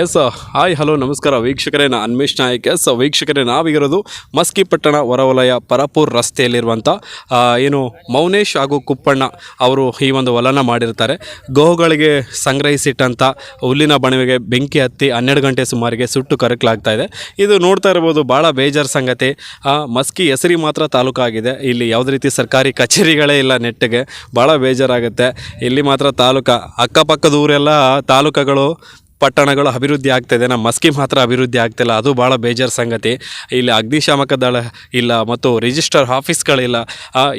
Yes hi hello ನಮಸ್ಕಾರ. ವೀಕ್ಷಕರೇ, ನಾ ಅನ್ಮೇಶ್ ನಾಯಕ್. ಎಸ್ ವೀಕ್ಷಕರೇ, ನಾವಿರೋದು ಮಸ್ಕಿ ಪಟ್ಟಣ ಹೊರವಲಯ ಪರಪೂರ್ ರಸ್ತೆಯಲ್ಲಿರುವಂಥ ಏನು ಮೌನೇಶ್ ಹಾಗೂ ಕುಪ್ಪಣ್ಣ ಅವರು ಈ ಒಂದು ಹೊಲನ ಮಾಡಿರ್ತಾರೆ. ಗೋವುಗಳಿಗೆ ಸಂಗ್ರಹಿಸಿಟ್ಟಂಥ ಹುಲ್ಲಿನ ಬಣವೆಗೆ ಬೆಂಕಿ ಹತ್ತಿ ಹನ್ನೆರಡು ಗಂಟೆ ಸುಮಾರಿಗೆ ಸುಟ್ಟು ಕರಕಲಾಗ್ತಾ ಇದೆ. ಇದು ನೋಡ್ತಾ ಇರ್ಬೋದು ಭಾಳ ಬೇಜಾರು ಸಂಗತಿ. ಮಸ್ಕಿ ಹೆಸರಿ ಮಾತ್ರ ತಾಲೂಕಾಗಿದೆ. ಇಲ್ಲಿ ಯಾವುದೇ ರೀತಿ ಸರ್ಕಾರಿ ಕಚೇರಿಗಳೇ ಇಲ್ಲ ನೆಟ್ಟಿಗೆ. ಭಾಳ ಬೇಜಾರಾಗುತ್ತೆ. ಇಲ್ಲಿ ಮಾತ್ರ ತಾಲೂಕ, ಅಕ್ಕಪಕ್ಕದ ಊರೆಲ್ಲ ತಾಲೂಕುಗಳು ಪಟ್ಟಣಗಳು ಅಭಿವೃದ್ಧಿ ಆಗ್ತಾಯಿದೆ ನಮ್ಮ ಮಸ್ಕಿ ಮಾತ್ರ ಅಭಿವೃದ್ಧಿ ಆಗ್ತಿಲ್ಲ ಅದು ಭಾಳ ಬೇಜಾರು ಸಂಗತಿ. ಇಲ್ಲಿ ಅಗ್ನಿಶಾಮಕ ದಳ ಇಲ್ಲ ಮತ್ತು ರಿಜಿಸ್ಟರ್ ಆಫೀಸ್ಗಳಿಲ್ಲ.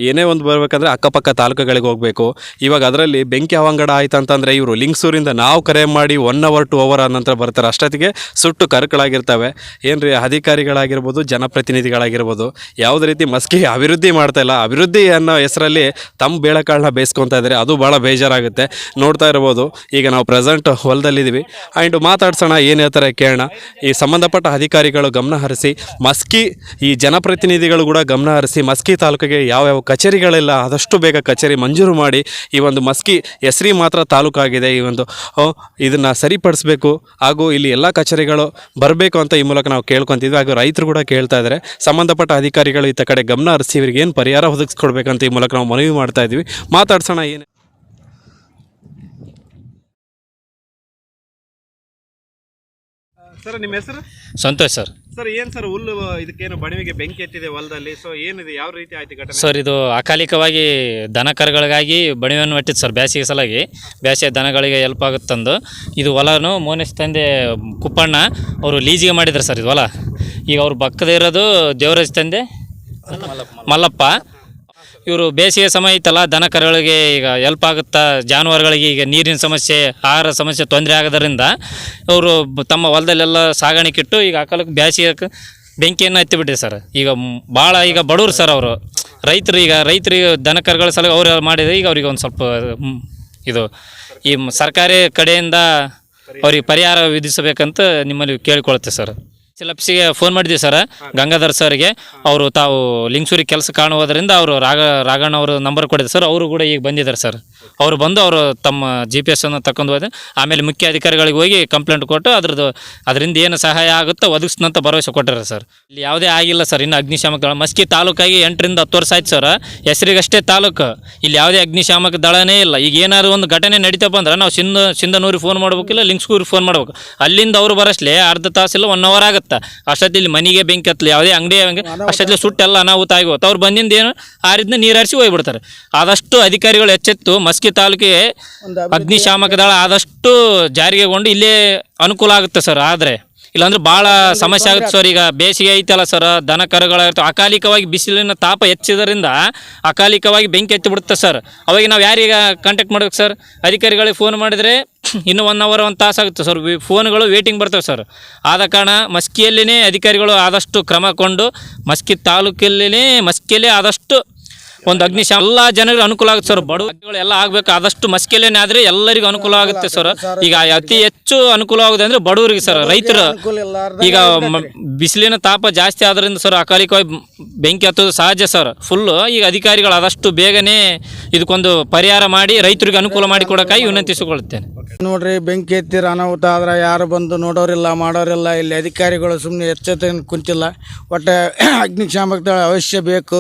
ಏನೇ ಒಂದು ಬರಬೇಕಂದ್ರೆ ಅಕ್ಕಪಕ್ಕ ತಾಲೂಕುಗಳಿಗೆ ಹೋಗಬೇಕು. ಇವಾಗ ಅದರಲ್ಲಿ ಬೆಂಕಿ ಅವಂಗಡ ಆಯ್ತು ಅಂತಂದರೆ ಇವರು ಲಿಂಗ್ಸೂರಿಂದ ನಾವು ಕರೆ ಮಾಡಿ ಒನ್ ಅವರ್ ಟು ಅವರ್ ನಂತರ ಬರ್ತಾರೆ. ಅಷ್ಟೊತ್ತಿಗೆ ಸುಟ್ಟು ಕರ್ಕಳಾಗಿರ್ತವೆ. ಏನು ಅಧಿಕಾರಿಗಳಾಗಿರ್ಬೋದು, ಜನಪ್ರತಿನಿಧಿಗಳಾಗಿರ್ಬೋದು, ಯಾವುದೇ ರೀತಿ ಮಸ್ಕಿ ಅಭಿವೃದ್ಧಿ ಮಾಡ್ತಾಯಿಲ್ಲ ಅಭಿವೃದ್ಧಿ ಅನ್ನೋ ಹೆಸರಲ್ಲಿ ತಮ್ಮ ಬೇಳೆಕಾಳನ್ನ ಬೇಯಿಸ್ಕೊತಾ ಇದ್ದಾರೆ ಅದು ಭಾಳ ಬೇಜಾರಾಗುತ್ತೆ. ನೋಡ್ತಾ ಇರ್ಬೋದು. ಈಗ ನಾವು ಪ್ರೆಸೆಂಟ್ ಹೊಲದಲ್ಲಿದ್ದೀವಿ. ಆ್ಯಂಡ್ ಮಾತಾಡ್ಸೋಣ, ಏನು ಹೇಳ್ತಾರೆ ಕೇಳೋಣ. ಈ ಸಂಬಂಧಪಟ್ಟ ಅಧಿಕಾರಿಗಳು ಗಮನ ಹರಿಸಿ, ಮಸ್ಕಿ, ಈ ಜನಪ್ರತಿನಿಧಿಗಳು ಕೂಡ ಗಮನ ಹರಿಸಿ, ಮಸ್ಕಿ ತಾಲೂಕಿಗೆ ಯಾವ್ಯಾವ ಕಚೇರಿಗಳೆಲ್ಲ, ಆದಷ್ಟು ಬೇಗ ಕಚೇರಿ ಮಂಜೂರು ಮಾಡಿ, ಈ ಒಂದು ಮಸ್ಕಿ ಹೆಸರಿ ಮಾತ್ರ ತಾಲೂಕಾಗಿದೆ, ಈ ಒಂದು ಇದನ್ನು ಸರಿಪಡಿಸಬೇಕು, ಹಾಗೂ ಇಲ್ಲಿ ಎಲ್ಲ ಕಚೇರಿಗಳು ಬರಬೇಕು ಅಂತ ಈ ಮೂಲಕ ನಾವು ಕೇಳ್ಕೊತಿದ್ವಿ, ಹಾಗೂ ರೈತರು ಕೂಡ ಕೇಳ್ತಾ ಇದ್ದಾರೆ. ಸಂಬಂಧಪಟ್ಟ ಅಧಿಕಾರಿಗಳು ಈತ ಕಡೆ ಗಮನ ಹರಿಸಿ, ಇವರಿಗೆ ಏನು ಪರಿಹಾರ ಒದಗಿಸ್ಕೊಡ್ಬೇಕಂತ ಈ ಮೂಲಕ ನಾವು ಮನವಿ ಮಾಡ್ತಾ ಇದ್ವಿ ಮಾತಾಡ್ಸೋಣ, ಏನು ಸರ್ ನಿಮ್ಮ ಹೆಸರು? ಸಂತೋಷ್ ಸರ್. ಸರ್ ಏನು ಸರ್ ಹುಲ್ಲು ಇದಕ್ಕೇನು ಬಣವಿಗೆ ಬೆಂಕಿ ಎತ್ತಿದೆ ಹೊಲದಲ್ಲಿ? ಸೊ ಏನಿದೆ? ಯಾವ ರೀತಿ ಆಯ್ತು ಘಟನೆ? ಸರ್ ಇದು ಅಕಾಲಿಕವಾಗಿ ದನ ಕರುಗಳಿಗಾಗಿ ಬಣಿವನ್ನು ಸರ್ ಬ್ಯಾಸಿಗೆ ಸಲಾಗಿ ಬ್ಯಾಸಿಗೆ ದನಗಳಿಗೆ ಹೆಲ್ಪ್ ಆಗುತ್ತಂದು ಇದು ಹೊಲನು ಮೋನೇಶ್ ತಂದೆ ಕುಪ್ಪಣ್ಣ ಅವರು ಲೀಜಿಗೆ ಮಾಡಿದ್ರು ಸರ್ ಇದು ಹೊಲ. ಈಗ ಅವ್ರು ಪಕ್ಕದ ಇರೋದು ದೇವರಾಜ್ ತಂದೆ ಮಲ್ಲಪ್ಪ. ಇವರು ಬೇಸಿಗೆ ಸಮಯ ಇತ್ತಲ್ಲ ದನ ಕರುಗಳಿಗೆ ಈಗ ಹೆಲ್ಪ್ ಆಗುತ್ತಾ? ಜಾನುವಾರುಗಳಿಗೆ ಈಗ ನೀರಿನ ಸಮಸ್ಯೆ, ಆಹಾರ ಸಮಸ್ಯೆ ತೊಂದರೆ ಆಗೋದರಿಂದ ಅವರು ತಮ್ಮ ಹೊಲದಲ್ಲೆಲ್ಲ ಸಾಗಾಣಿಕೆ ಇಟ್ಟು ಈಗ ಅಕಾಲಕ್ಕೆ ಬೇಸಿಗೆ ಬೆಂಕಿಯನ್ನು ಹತ್ತಿಬಿಟ್ಟಿದೆ ಸರ್. ಈಗ ಭಾಳ ಈಗ ಬಡವ್ರು ಸರ್ ಅವರು. ರೈತರು ಈಗ ರೈತರಿಗೆ ದನ ಕರುಗಳ ಸಲ ಅವ್ರು ಮಾಡಿದ್ರೆ ಈಗ ಅವ್ರಿಗೆ ಒಂದು ಸ್ವಲ್ಪ ಇದು ಈ ಸರ್ಕಾರಿ ಕಡೆಯಿಂದ ಅವ್ರಿಗೆ ಪರಿಹಾರ ವಿಧಿಸಬೇಕಂತ ನಿಮ್ಮಲ್ಲಿ ಕೇಳಿಕೊಳುತ್ತೆ ಸರ್. ಲಪ್ಸಿಗೆ ಫೋನ್ ಮಾಡಿದ್ವಿ ಸರ್ ಗಂಗಾಧರ್ ಸರ್ಗೆ ಅವರು ತಾವು ಲಿಂಗಸೂರಿಗೆ ಕೆಲಸ ಕಾಣುವುದರಿಂದ ಅವರು ರಾಗ ರಾಘಣ್ಣ ಅವರು ನಂಬರ್ ಕೊಟ್ಟಿದ್ದಾರೆ ಸರ್ ಅವರು ಕೂಡ ಈಗ ಬಂದಿದ್ದಾರೆ ಸರ್ ಅವರು ಬಂದು ಅವರು ತಮ್ಮ ಜಿ ಪಿ ಎಸ್ ಅನ್ನು ಹೋದೆ. ಆಮೇಲೆ ಮುಖ್ಯ ಅಧಿಕಾರಿಗಳಿಗೆ ಹೋಗಿ ಕಂಪ್ಲೇಂಟ್ ಕೊಟ್ಟು ಅದ್ರದ್ದು ಅದರಿಂದ ಏನು ಸಹಾಯ ಆಗುತ್ತೋ ಒದಗಿಸ್ನಂತ ಭರವಸೆ ಕೊಟ್ಟಾರೆ ಸರ್. ಇಲ್ಲಿ ಯಾವುದೇ ಆಗಿಲ್ಲ ಸರ್ ಇನ್ನು ಅಗ್ನಿಶಾಮಕ ದಳ. ಮಸ್ಕಿ ತಾಲೂಕಾಗಿ ಎಂಟರಿಂದ ಹತ್ತು ವರ್ಷ ಆಯ್ತು ಸರ್. ಹೆಸರಿಗಷ್ಟೇ ತಾಲೂಕು. ಇಲ್ಲಿ ಯಾವುದೇ ಅಗ್ನಿಶಾಮಕ ದಳನೇ ಇಲ್ಲ. ಈಗ ಏನಾದ್ರು ಒಂದು ಘಟನೆ ನಡೀತಪ್ಪ ಅಂದ್ರೆ ನಾವು ಸಿಂಧ ಸಿಂಧನೂರಿಗೆ ಫೋನ್ ಮಾಡ್ಬೇಕಿಲ್ಲ ಲಿಂಗ್ಸ್ಕೂರಿಗೆ ಫೋನ್ ಮಾಡ್ಬೇಕು. ಅಲ್ಲಿಂದ ಅವರು ಬರಸ್ಲೆ ಅರ್ಧ ತಾಸಿಲ್ಲ ಒನ್ ಅವರ್ ಆಗುತ್ತೆ. ಅಷ್ಟೊತ್ತಿ ಇಲ್ಲಿ ಮನೆಗೆ ಬೆಂಕಿ ಹತ್ತಲಿ ಯಾವುದೇ ಅಂಗಡಿ ಅಷ್ಟೊತ್ತಿಗೆ ಸುಟ್ಟೆಲ್ಲ ಅನಾಹುತ ಆಗಿ ಹೋಗುತ್ತೆ. ಅವ್ರು ಬಂದಿಂದ ಏನು ಆರಿದ್ನ ನೀರು ಹರಿಸಿ ಹೋಗ್ಬಿಡ್ತಾರೆ. ಆದಷ್ಟು ಅಧಿಕಾರಿಗಳು ಎಚ್ಚೆತ್ತು ಮಸ್ಕಿ ತಾಲೂಕಿಗೆ ಅಗ್ನಿಶಾಮಕ ದಳ ಆದಷ್ಟು ಜಾರಿಗೆಗೊಂಡು ಇಲ್ಲೇ ಅನುಕೂಲ ಆಗುತ್ತೆ ಸರ್ ಆದರೆ ಇಲ್ಲಾಂದ್ರೆ ಭಾಳ ಸಮಸ್ಯೆ ಆಗುತ್ತೆ ಸರ್ ಈಗ ಬೇಸಿಗೆ ಐತಲ್ಲ ಸರ್ ದನ ಕರುಗಳಾಗಿರ್ತವೆ ಅಕಾಲಿಕವಾಗಿ ಬಿಸಿಲಿನ ತಾಪ ಹೆಚ್ಚಿದ್ರಿಂದ ಅಕಾಲಿಕವಾಗಿ ಬೆಂಕಿ ಎತ್ತಿ ಬಿಡುತ್ತೆ ಸರ್. ಅವಾಗ ನಾವು ಯಾರೀಗ ಕಾಂಟ್ಯಾಕ್ಟ್ ಮಾಡ್ಬೇಕು ಸರ್? ಅಧಿಕಾರಿಗಳಿಗೆ ಫೋನ್ ಮಾಡಿದರೆ ಇನ್ನೂ ಒನ್ ಅವರ್ ಒಂದು ತಾಸು ಆಗುತ್ತೆ ಸರ್. ಫೋನ್ಗಳು ವೇಟಿಂಗ್ ಬರ್ತವೆ ಸರ್. ಆದ ಕಾರಣ ಮಸ್ಕಿಯಲ್ಲಿನೇ ಅಧಿಕಾರಿಗಳು ಆದಷ್ಟು ಕ್ರಮ ಕೊಂಡು ಮಸ್ಕಿ ತಾಲೂಕಲ್ಲಿನೇ ಮಸ್ಕಿಯಲ್ಲೇ ಆದಷ್ಟು ಒಂದು ಅಗ್ನಿಶಾಮ ಎಲ್ಲ ಜನರಿಗೆ ಅನುಕೂಲ ಆಗುತ್ತೆ ಸರ್. ಬಡವರು ಎಲ್ಲ ಆಗಬೇಕು. ಆದಷ್ಟು ಮಸ್ಕಿಯಲ್ಲೇನೆ ಆದರೆ ಎಲ್ಲರಿಗೂ ಅನುಕೂಲ ಆಗುತ್ತೆ ಸರ್. ಈಗ ಅತಿ ಹೆಚ್ಚು ಅನುಕೂಲ ಆಗುತ್ತೆ ಅಂದ್ರೆ ಬಡವರಿಗೆ ಸರ್. ರೈತರು ಈಗ ಬಿಸಿಲಿನ ತಾಪ ಜಾಸ್ತಿ ಆದ್ರಿಂದ ಸರ್ ಅಕಾಲಿಕವಾಗಿ ಬೆಂಕಿ ಹತ್ತೋದು ಸಹಜ ಸರ್. ಫುಲ್ಲು ಈಗ ಅಧಿಕಾರಿಗಳು ಆದಷ್ಟು ಬೇಗನೆ ಇದಕ್ಕೊಂದು ಪರಿಹಾರ ಮಾಡಿ ರೈತರಿಗೆ ಅನುಕೂಲ ಮಾಡಿ ಕೊಡೋಕ್ಕಾಗಿ ವಿನಂತಿಸಿಕೊಳ್ಳುತ್ತೇನೆ. ನೋಡ್ರಿ ಬೆಂಕಿ ಎತ್ತಿರ ಅನಾಹುತ ಆದ್ರೆ ಯಾರು ಬಂದು ನೋಡೋರಿಲ್ಲ ಮಾಡೋರಿಲ್ಲ ಇಲ್ಲಿ ಅಧಿಕಾರಿಗಳು ಸುಮ್ಮನೆ ಎಚ್ಚೆತ್ತ ಕುಂತಿಲ್ಲ. ಒಟ್ಟು ಅಗ್ನಿಶಾಮಕ ಅವಶ್ಯ ಬೇಕು.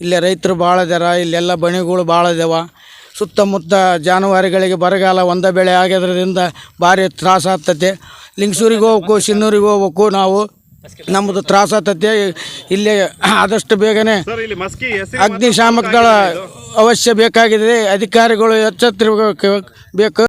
ಇಲ್ಲಿ ರೈತರು ಭಾಳ ಅದಾರ ಇಲ್ಲೆಲ್ಲ ಬಣಿಗಳು ಭಾಳ ಇದಾವ ಸುತ್ತಮುತ್ತ ಜಾನುವಾರುಗಳಿಗೆ ಬರಗಾಲ ಒಂದ ಬೆಳೆ ಆಗಿದ್ರಿಂದ ಭಾರಿ ತ್ರಾಸ ಆಗ್ತತೆ. ಲಿಂಗಸೂರಿಗೆ ಹೋಗ್ಬೇಕು ಸಿನ್ನೂರಿಗೆ ಹೋಗ್ಬೇಕು ನಾವು. ನಮ್ಮದು ತ್ರಾಸ ಆಗ್ತತೆ. ಇಲ್ಲಿ ಆದಷ್ಟು ಬೇಗನೆ ಸರ್ ಇಲ್ಲಿ ಮಸ್ಕಿ ಹೆಸರಿ ಅಗ್ನಿಶಾಮಕ ದಳ ಅವಶ್ಯ ಬೇಕಾಗಿದೆ. ಅಧಿಕಾರಿಗಳು ಎಚ್ಚೆತ್ತಿರಬೇಕು ಬೇಕು.